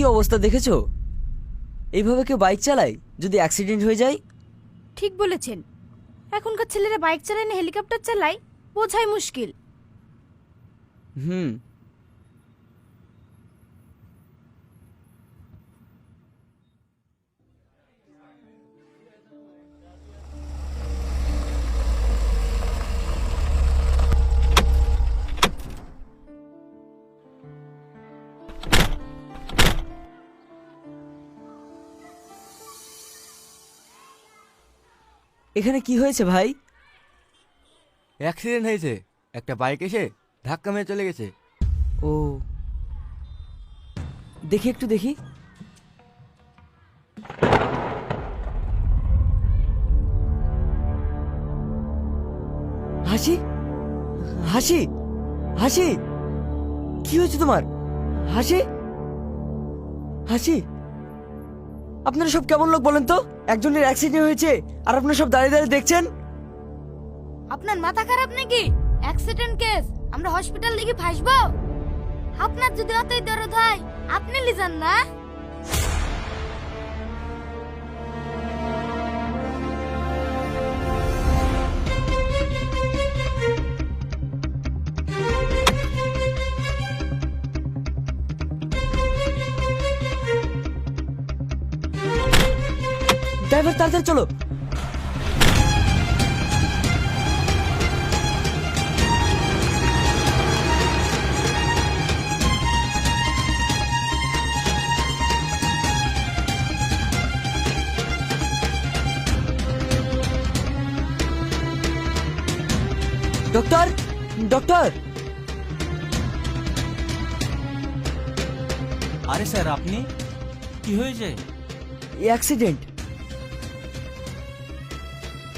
কি অবস্থা দেখেছ? এইভাবে কেউ বাইক চালায় যদি অ্যাক্সিডেন্ট হয়ে যায়? ঠিক বলেছেন। এখনকার ছেলেরা বাইক চালায় না হেলিকপ্টার চালায় বোঝাই মুশকিল। হুম এখানে কি হয়েছে ভাই? অ্যাক্সিডেন্ট হয়েছে। একটা বাইক এসে ধাক্কা মেরে চলে গেছে। ও। দেখি একটু দেখি। হাসি? হাসি? হাসি? কি হয়েছে তোমার? হাসি? হাসি? আপনারা সব কেমন লোক বলেন তো? একজনের অ্যাক্সিডেন্ট হয়েছে, আর আপনারা সব দাঁড়িয়ে দাঁড়িয়ে দেখছেন? আপনার মাথা খারাপ নাকি? অ্যাক্সিডেন্ট কেস আমরা হসপিটাল লিখে ফাঁসবো? আপনার যদি অতই দরদ হয়, আপনি লিজান না? ড্রাইভার তাড়াতাড়ি চলো। Doctor doctor. আরে স্যার আপনি? কি হয়েছে? অ্যাক্সিডেন্ট।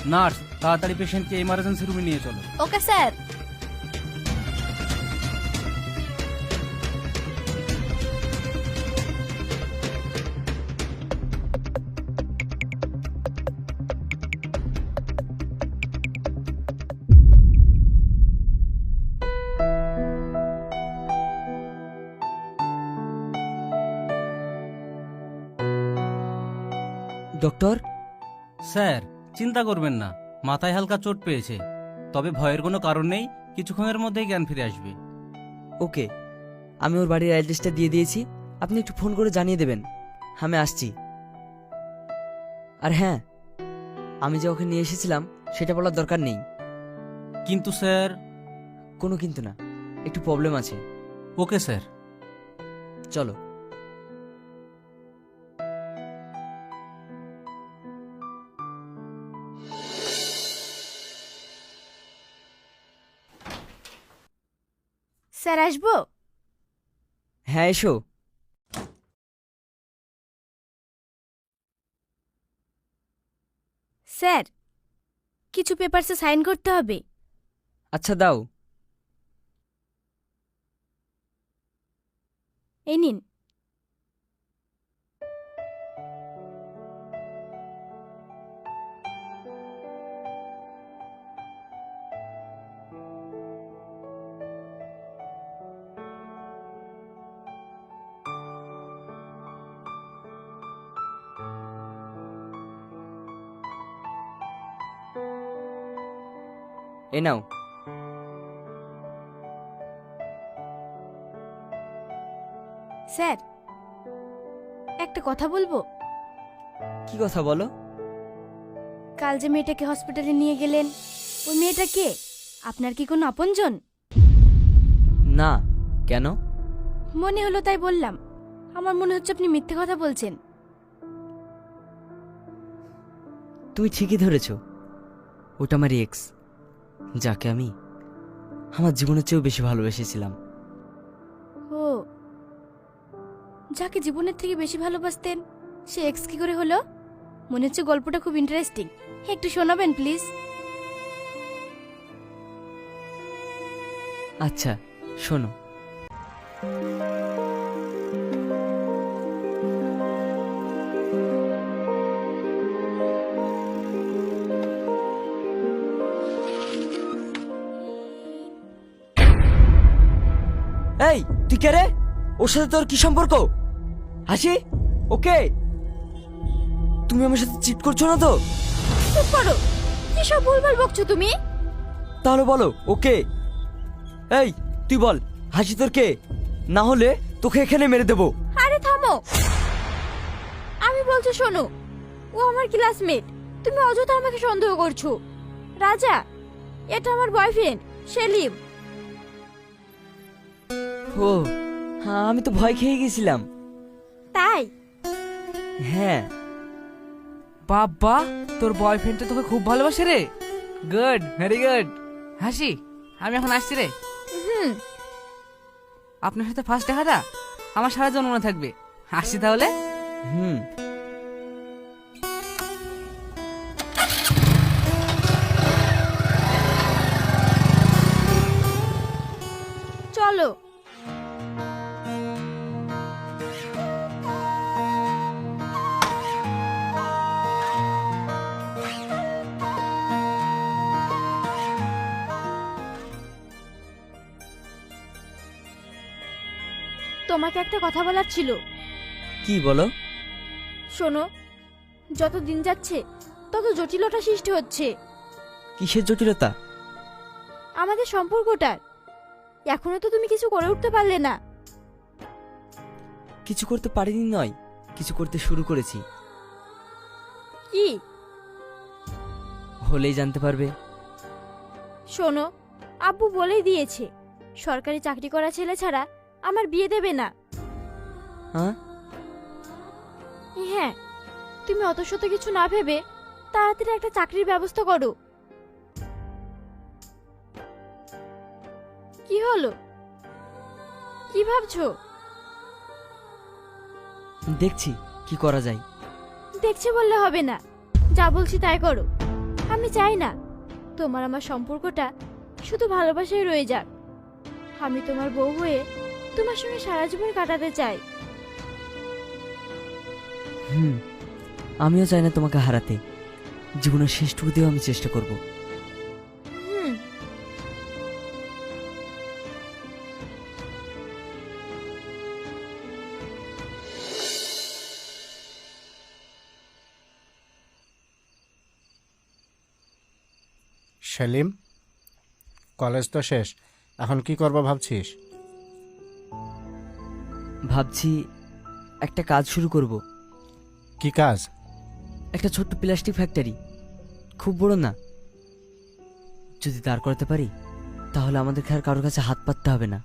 নার্স তাড়াতাড়ি পেশেন্টকে ইমার্জেন্সি রুমে নিয়ে চলো। Okay sir. চিন্তা করবেন না মাথায় হালকা চোট পেয়েছে। তবে ভয়ের কোনো কারণ নেই কিছুক্ষণের মধ্যেই জ্ঞান ফিরে আসবে। ওকে আমি ওর বাড়ির অ্যাড্রেসটা দিয়ে দিয়েছি আপনি একটু ফোন করে জানিয়ে দেবেন। আমি আসছি। আর হ্যাঁ আমি যে ওকে নিয়ে এসেছিলাম সেটা বলার দরকার নেই। কিন্তু স্যার। কোনো কিন্তু না একটু প্রবলেম আছে। ওকে স্যার। চলো। স্যার আসব? হ্যাঁ এসো। স্যার কিছু পেপারসে সাইন করতে হবে। আচ্ছা দাও। এই নিন। এ নাও। স্যার একটা কথা বলব? কি কথা বলো? কাল যে মেয়েটাকে হসপিটালে নিয়ে গেলেন ওই মেয়েটা কে? আপনার কি কোনো আপনজন? না কেন? মনে হলো তাই বললাম। আমার মনে হচ্ছে আপনি মিথ্যে কথা বলছেন। তুমি ঠিকই ধরেছ। ওটা আমার এক্স যাকে আমি আমার জীবনের চেয়েও বেশি ভালোবেসেছিলাম। ও যাকে জীবনের থেকে বেশি ভালোবাসতেন সে এক্স কি করে হলো? মনে হচ্ছে গল্পটা খুব ইন্টারেস্টিং একটু শোনাবেন প্লিজ আচ্ছা শোনো। তুই কে রে? ওর সাথে তোর কি সম্পর্ক? হাসি? ওকে? তুমি আমার সাথে চিট করছ না তো? চুপ করো। কি সব ভুলভাল বকছো তুমি? তাহলে বলো ওকে? এই তুই বল হাসি তোর কে? না হলে তোকে এখানে মেরে দেবো। আরে থামো। আমি বলছি শোনো ও আমার ক্লাসমেট তুমি অযথা আমাকে সন্দেহ করছ। রাজা এটা আমার বয়ফ্রেন্ড সেলিম। ও হ্যাঁ আমি তো ভয় খেয়ে গেছিলাম। তাই? হ্যাঁ। বাবা তোর বয়ফ্রেন্ড তো তোকে খুব ভালোবাসে রে। গুড ভেরি গুড হাসি আমি এখন আসছি রে। হুম। আপনার সাথে ফার্স্ট দেখাটা আমার সারা মনে থাকবে। হাসি তাহলে? হুম। একটা কথা বলার ছিল। কি বলো? শোনো যত দিন যাচ্ছে তত জটিলতা সৃষ্টি হচ্ছে। কিসের জটিলতা? আমাদের সম্পর্কটার। এখনও তো তুমি কিছু করে উঠতে পারলে না। কিছু করতে পারিনি নয় কিছু করতে শুরু করেছি। কি? হলেই জানতে পারবে। শোনো আব্বু বলেই দিয়েছে সরকারি চাকরি করা ছেলে ছাড়া আমার বিয়ে দেবে না। হ্যাঁ? হ্যাঁ তুমি অত শত কিছু না ভেবে তাড়াতাড়ি একটা চাকরির ব্যবস্থা করো। কি হলো? কি ভাবছ? দেখছি কি করা যায়। দেখছে বললে হবে না। যা বলছি তাই করো। আমি চাই না। তোমার আমার সম্পর্কটা শুধু ভালোবাসায় রয়ে যাক। আমি তোমার বউ হয়ে তোমার সঙ্গে সারা জীবন কাটাতে চাই। হুম আমিও চাই না তোমাকে হারাতে। জীবনের শেষটুকু দিয়েও আমি চেষ্টা করব। সেলিম কলেজ তো শেষ। এখন কি করব ভাবছিস? ভাবছি একটা কাজ শুরু করব। কি কাজ? একটা ছোট্ট প্লাস্টিক ফ্যাক্টরি। খুব বড় না। যদি দাঁড় করাতে পারি তাহলে আমাদের আর কারোর কাছে হাত পাততে হবে না।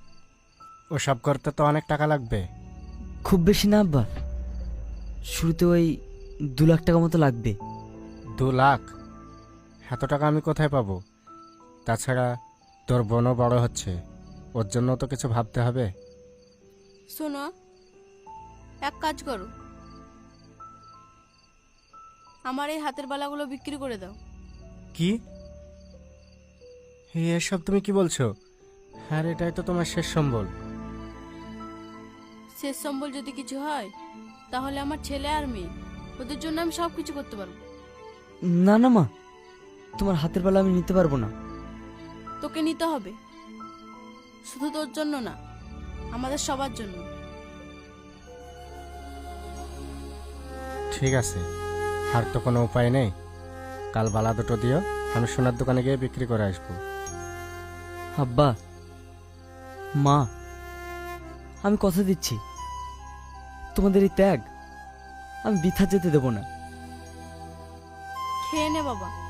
ওসব করতে তো অনেক টাকা লাগবে। খুব বেশি না আব্বা। শুরুতে ওই দু লাখ টাকা মতো লাগবে। দু লাখ? এত টাকা আমি কোথায় পাবো? তাছাড়া তোর বোনও বড় হচ্ছে। ওর জন্য তো কিছু ভাবতে হবে। শোনো এক কাজ করো। আমার এই হাতের বালাগুলো বিক্রি করে দাও। কি? এই এসব তুমি কি বলছো? হ্যাঁ এটাই তো তোমার শেষ সম্বল। শেষ সম্বল যদি কিছু হয় তাহলে আমার ছেলে আর মেয়ে ওদের জন্য আমি সব কিছু করতে পারব। না না মা। তোমার হাতের বেলা আমি নিতে পারব না। তোকে নিতে হবে। শুধু তোর জন্য না আমাদের সবার জন্য। ঠিক আছে। আর তো কোনো উপায় নেই। কাল বালা দুটো দিও আমি সোনার দোকানে গিয়ে বিক্রি করে আসব। আব্বা মা আমি কথা দিচ্ছি। তোমাদের এই ত্যাগ আমি বৃথা যেতে দেব না। খেয়ে নে বাবা।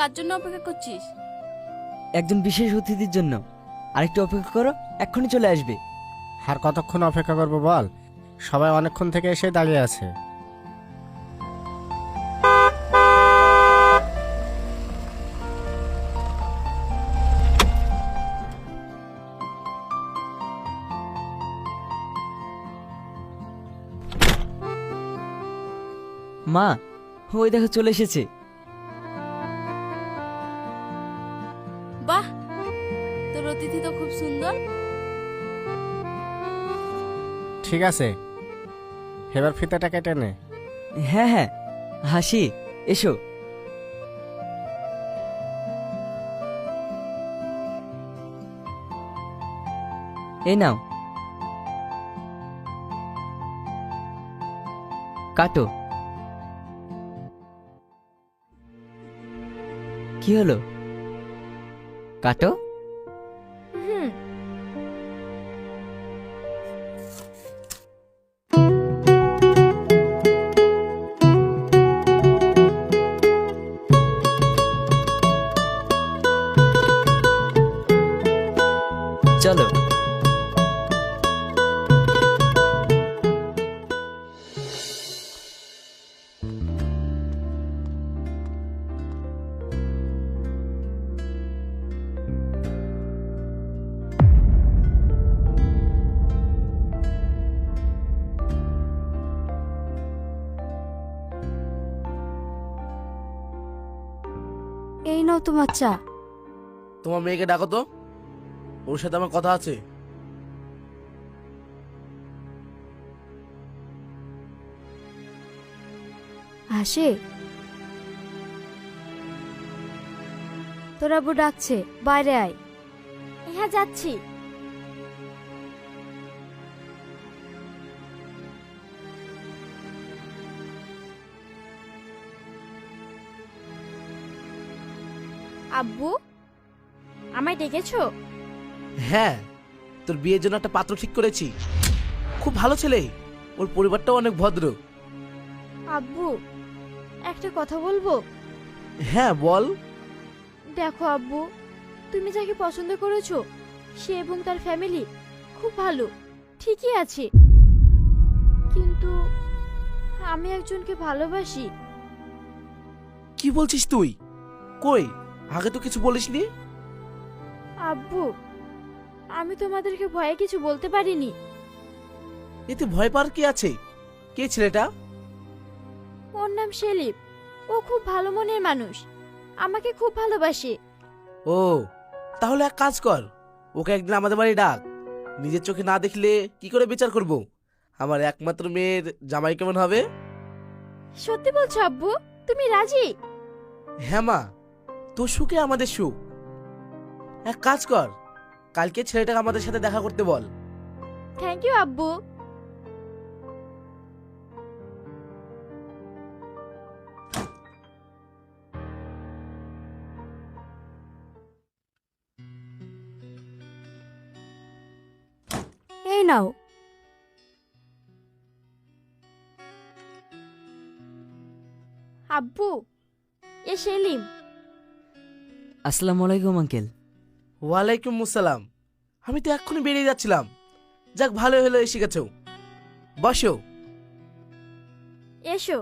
কার জন্য অপেক্ষা করছিস? একজন বিশেষ অতিথির জন্য। আরেকটু অপেক্ষা করো এক্ষুনি চলে আসবে। আর কতক্ষণ অপেক্ষা করব বল? সবাই অনেকক্ষণ থেকে এসে দাঁড়িয়ে আছে। মা ওই দেখো চলে এসেছে। ঠিক আছে। এবার ফিতাটা কেটে নে হ্যাঁ হ্যাঁ। হাসি, এসো। এই নাও। কাটো। কি হলো? কাটো? নাও তোমার চা তোমার মেয়েকে ডাকো তো। ওর সাথে আমার কথা আছে। আসে তোর আব্বু ডাকছে বাইরে আয়। হ্যাঁ যাচ্ছি। আব্বু আমায় ডেকেছো? হ্যাঁ তোর বিয়ের জন্য একটা পাত্র ঠিক করেছি। খুব ভালো ছেলে ওর পরিবারটাও অনেক ভদ্র। আব্বু একটা কথা বলব? হ্যাঁ বল। দেখো আব্বু তুমি যাকে পছন্দ করেছ সে এবং তার ফ্যামিলি খুব ভালো ঠিকই আছে। কিন্তু আমি একজনকে ভালোবাসি। কি বলছিস তুই? কই? আগে তো কিছু বলিসনি? আব্বু আমি তোমাদেরকে ভয়ে কিছু বলতে পারিনি। এতে ভয় পাওয়ার কি আছে? কে ছেলেটা? ওর নাম সেলিম। ও খুব ভালো মনের মানুষ। আমাকে খুব ভালোবাসে। ও তাহলে এক কাজ কর। ওকে একদিন আমাদের বাড়ি ডাক। নিজের চোখে না দেখলে কি করে বিচার করব? আমার একমাত্র মেয়ের জামাই কেমন হবে? সত্যি বলছো আব্বু? তুমি রাজি? হ্যাঁ মা। তোর সুখে আমাদের সুখ। এক কাজ কর, কালকে ছেলেটাকে আমাদের সাথে দেখা করতে বল। থ্যাংক ইউ আব্বু। এই নাও। আব্বু এ সেলিম আসসালামু আলাইকুম আঙ্কেল। ওয়ালাইকুম আসসালাম। আমি তো এক্ষুনি বেরিয়ে যাচ্ছিলাম। যাক ভালো হলো এসে গেছো। বসো। এসো।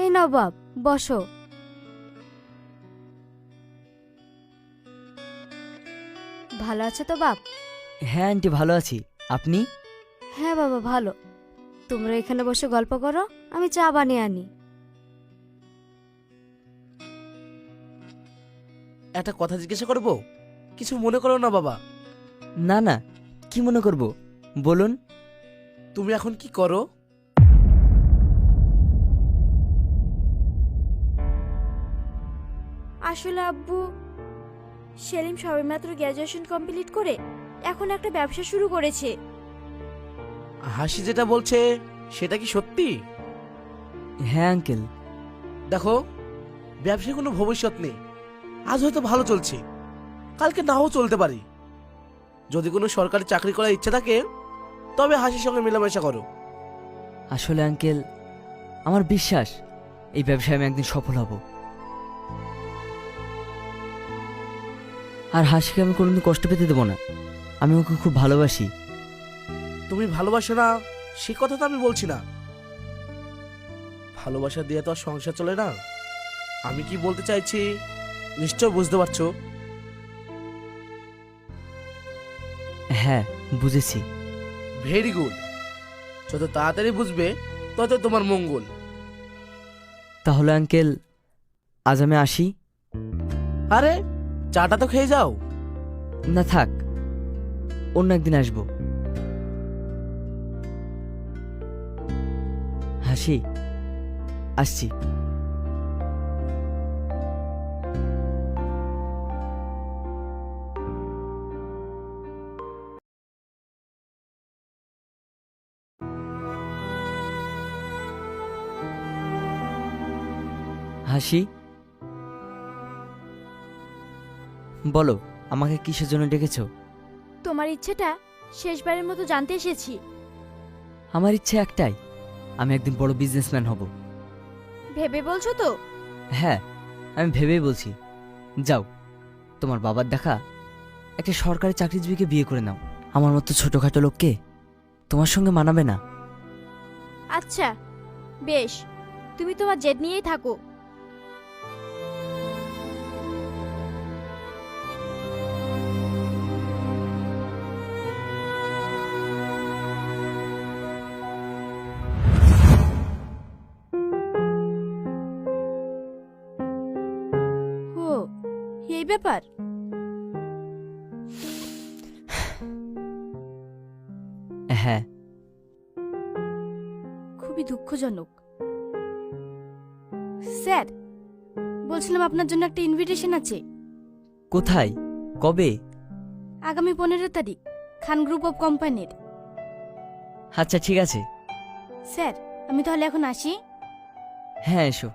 এই নবাব বসো। ভালো আছে তো বাপ? হ্যাঁ আন্টি ভালো আছি। আপনি? হ্যাঁ বাবা ভালো। তোমরা এখানে বসে গল্প করো আমি চা বানিয়ে আনি। একটা কথা জিজ্ঞাসা করব কিছু মনে করো না বাবা। না না কি মনে করব? বলুন। তুমি এখন কি করো? আসলে আব্বু সেলিম সবেমাত্র গ্র্যাজুয়েশন কমপ্লিট করে এখন একটা ব্যবসা শুরু করেছে। হাসি যেটা বলছে সেটা কি সত্যি? হ্যাঁ আঙ্কেল। দেখো ব্যবসায় কোনো ভবিষ্যৎ নেই। আজ হয়তো ভালো চলছে। কালকে নাও চলতে পারি। যদি কোনো সরকারি চাকরি করার ইচ্ছা থাকে তবে হাসির সঙ্গে মেলামেশা করো। আসলে আঙ্কেল আমার বিশ্বাস এই ব্যবসায় আমি একদিন সফল হব। আর হাসিকে আমি কোনোদিন কষ্ট পেতে দেবো না। আমি ওকে খুব ভালোবাসি। তুমি ভালোবাসো না সে কথা তো আমি বলছি না। ভালোবাসা দিয়ে তো আর সংসার চলে না। আমি কি বলতে চাইছি নিশ্চয় বুঝতে পারছ? হ্যাঁ বুঝেছি। ভেরি গুড যত তাড়াতাড়ি বুঝবে তত তোমার মঙ্গল। তাহলে আঙ্কেল আজ আমি আসি? আরে চাটা তো খেয়ে যাও। না থাক অন্য একদিন আসব। হাসি আসছি। হাসি? বলো আমাকে কিসের জন্য ডেকেছো? তোমার ইচ্ছেটা শেষবারের মতো জানতে এসেছি। আমার ইচ্ছে একটাই। আমি একদিন বড় বিজনেসম্যান হব। ভেবে বলছো তো? হ্যাঁ আমি ভেবেই বলছি। যাও তোমার বাবার দেখা একটা সরকারি চাকরিজীবীকে বিয়ে করে নাও। আমার মতো ছোটখাটো লোককে তোমার সঙ্গে মানাবে না। আচ্ছা বেশ। তুমি তোমার জেদ নিয়েই থাকো। ব্যাপার? হ্যাঁ। খুবই দুঃখজনক। স্যার বলছিলাম আপনার জন্য একটা ইনভিটেশন আছে। কোথায়? কবে? আগামী পনেরো তারিখ খান গ্রুপ অফ কোম্পানির। আচ্ছা ঠিক আছে। স্যার আমি তাহলে এখন আসি? হ্যাঁ এসো।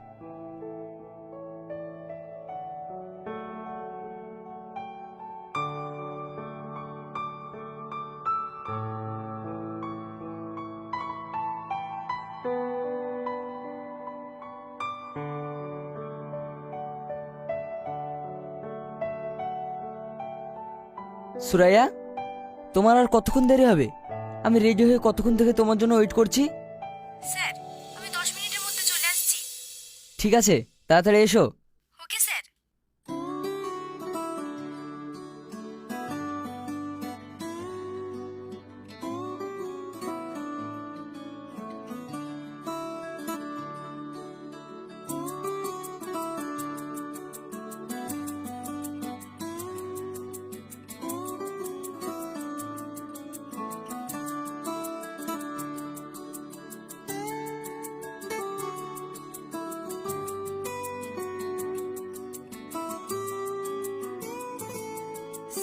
সুরাইয়া তোমার আর কতক্ষণ দেরি হবে? আমি রেডি হয়ে কতক্ষণ থেকে তোমার জন্য ওয়েট করছি? স্যার আমি দশ মিনিটের মধ্যে চলে আসছি। ঠিক আছে তাড়াতাড়ি এসো।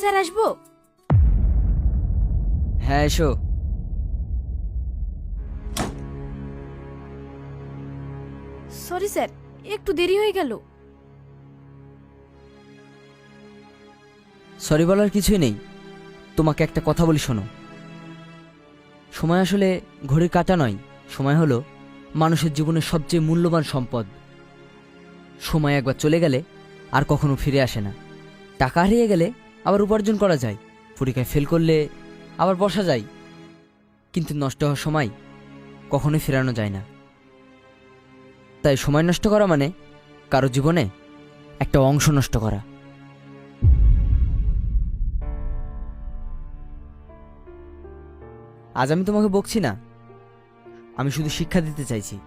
স্যার আসব? হ্যাঁ এসো। সরি স্যার একটু দেরি হয়ে গেল। সরি বলার কিছুই নেই। তোমাকে একটা কথা বলি শোনো। সময় আসলে ঘড়ির কাটা নয় সময় হলো মানুষের জীবনের সবচেয়ে মূল্যবান সম্পদ। সময় একবার চলে গেলে আর কখনো ফিরে আসে না। টাকা হারিয়ে গেলে আবার উপার্জন করা যায়। পরীক্ষায় ফেল করলে আবার বসা যায়। কিন্তু নষ্ট হওয়ার সময় কখনোই ফেরানো যায় না। তাই সময় নষ্ট করা মানে কারও জীবনে একটা অংশ নষ্ট করা। আজ আমি তোমাকে বকছি না। আমি শুধু শিক্ষা দিতে চাইছি।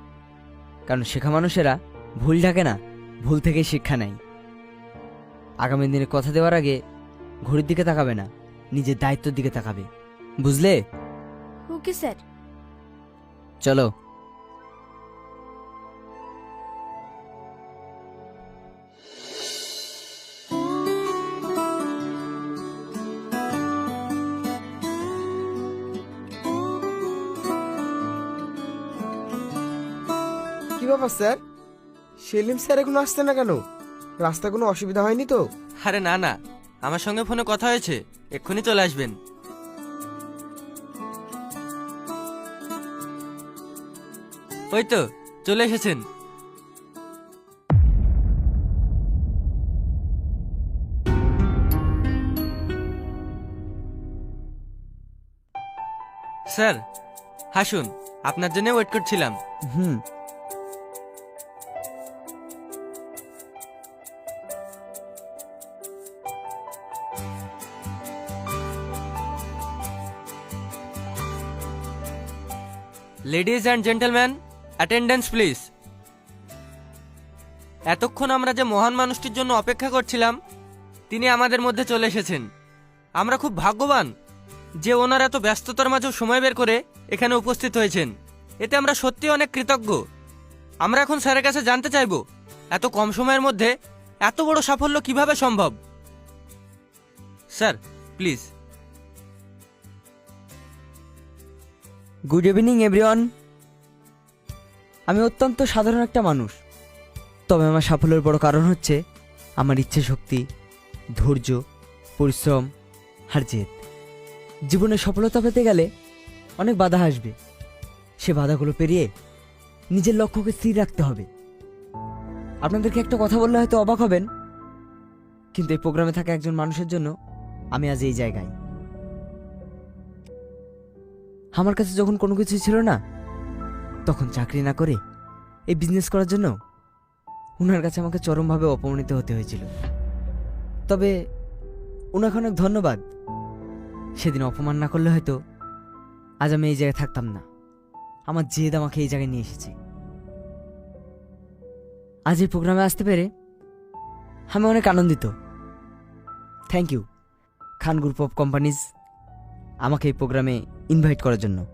কারণ শেখা মানুষেরা ভুল ঢাকে না, ভুল থেকেই শিক্ষা নেয়। আগামী দিনে কথা দেওয়ার আগে ঘড়ির দিকে তাকাবে না নিজের দায়িত্বের দিকে তাকাবে। বুঝলে? Okay sir. চলো। কি ব্যাপার স্যার? সেলিম স্যার এখন আসছে না কেন? রাস্তা কোনো অসুবিধা হয়নি তো? আরে না না। আমার সঙ্গে ফোনে কথা হয়েছে, এক্ষুনি চলে আসবেন। ওই তো, চলে এসেছেন। স্যার, হাসুন, আপনার জন্য ওয়েট করছিলাম। হুম ladies and gentleman attendance please এতক্ষণ আমরা যে মহান মানুষটির জন্য অপেক্ষা করছিলাম, তিনি আমাদের মধ্যে চলে এসেছেন। আমরা খুব ভাগ্যবান যে ওনার এত ব্যস্ততার মাঝেও সময় বের করে এখানে উপস্থিত হয়েছেন। এতে আমরা সত্যি অনেক কৃতজ্ঞ। আমরা এখন স্যারের কাছে জানতে চাইব, এত কম সময়ের মধ্যে এত বড় সাফল্য কীভাবে সম্ভব? Sir please good evening everyone আমি অত্যন্ত সাধারণ একটা মানুষ। তবে আমার সাফল্যের বড় কারণ হচ্ছে আমার ইচ্ছে শক্তি ধৈর্য, পরিশ্রম আর জেদ। জীবনে সফলতা পেতে গেলে অনেক বাধা আসবে। সে বাধাগুলো পেরিয়ে নিজের লক্ষ্যকে স্থির রাখতে হবে। আপনাদেরকে একটা কথা বললে হয়তো অবাক হবেন, কিন্তু এই প্রোগ্রামে থাকা একজন মানুষের জন্য আমি আজ এই জায়গায়। আমার কাছে যখন কোনো কিছু ছিল না, তখন চাকরি না করে এই বিজনেস করার জন্য ওনার কাছে আমাকে চরমভাবে অপমানিত হতে হয়েছিল। তবে ওনাকে অনেক ধন্যবাদ। সেদিন অপমান না করলে হয়তো আজ আমি এই জায়গায় থাকতাম না। আমার জেদ আমাকে এই জায়গায় নিয়ে এসেছে। আজ এই প্রোগ্রামে আসতে পেরে আমি অনেক আনন্দিত। Thank you Khan group of companies আমাকে এই প্রোগ্রামে ইনভাইট করার জন্য।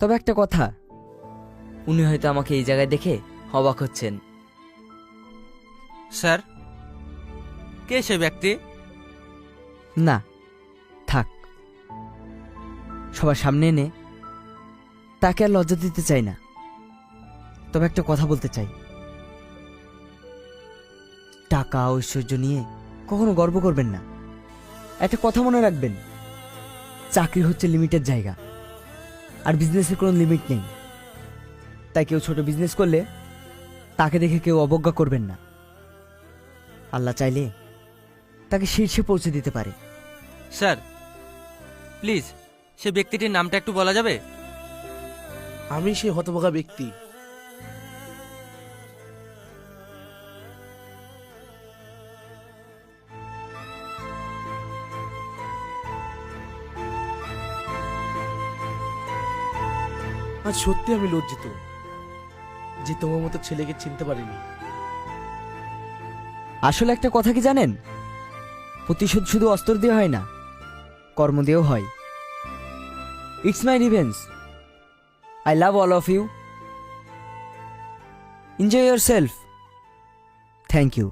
তবে একটা কথা উনি হয়তো আমাকে এই জায়গায় দেখে অবাক হচ্ছেন। স্যার কে সে ব্যক্তি? না থাক। সবার সামনে এনে তাকে আর লজ্জা দিতে চাই না। তবে একটা কথা বলতে চাই। টাকা ঐশ্বর্য নিয়ে কখনো গর্ব করবেন না। একটা কথা মনে রাখবেন চাকরি হচ্ছে লিমিটেড জায়গা আর বিজনেসের কোনো লিমিট নেই। তাই কেউ ছোট বিজনেস করলে তাকে দেখে কেউ অবজ্ঞা করবেন না। আল্লাহ চাইলে তাকে শীর্ষে পৌঁছে দিতে পারে। স্যার প্লিজ সে ব্যক্তিটির নামটা একটু বলা যাবে? আমি সেই হতভাগা ব্যক্তি। আজ সত্যি আমি লজ্জিত যে তোমার মতো ছেলেকে চিনতে পারিনি। আসলে একটা কথা কি জানেন? প্রতিশোধ শুধু অস্ত্র দিয়ে হয় না, কর্ম দিয়েও হয়। It's my reverence I love all of you enjoy yourself thank you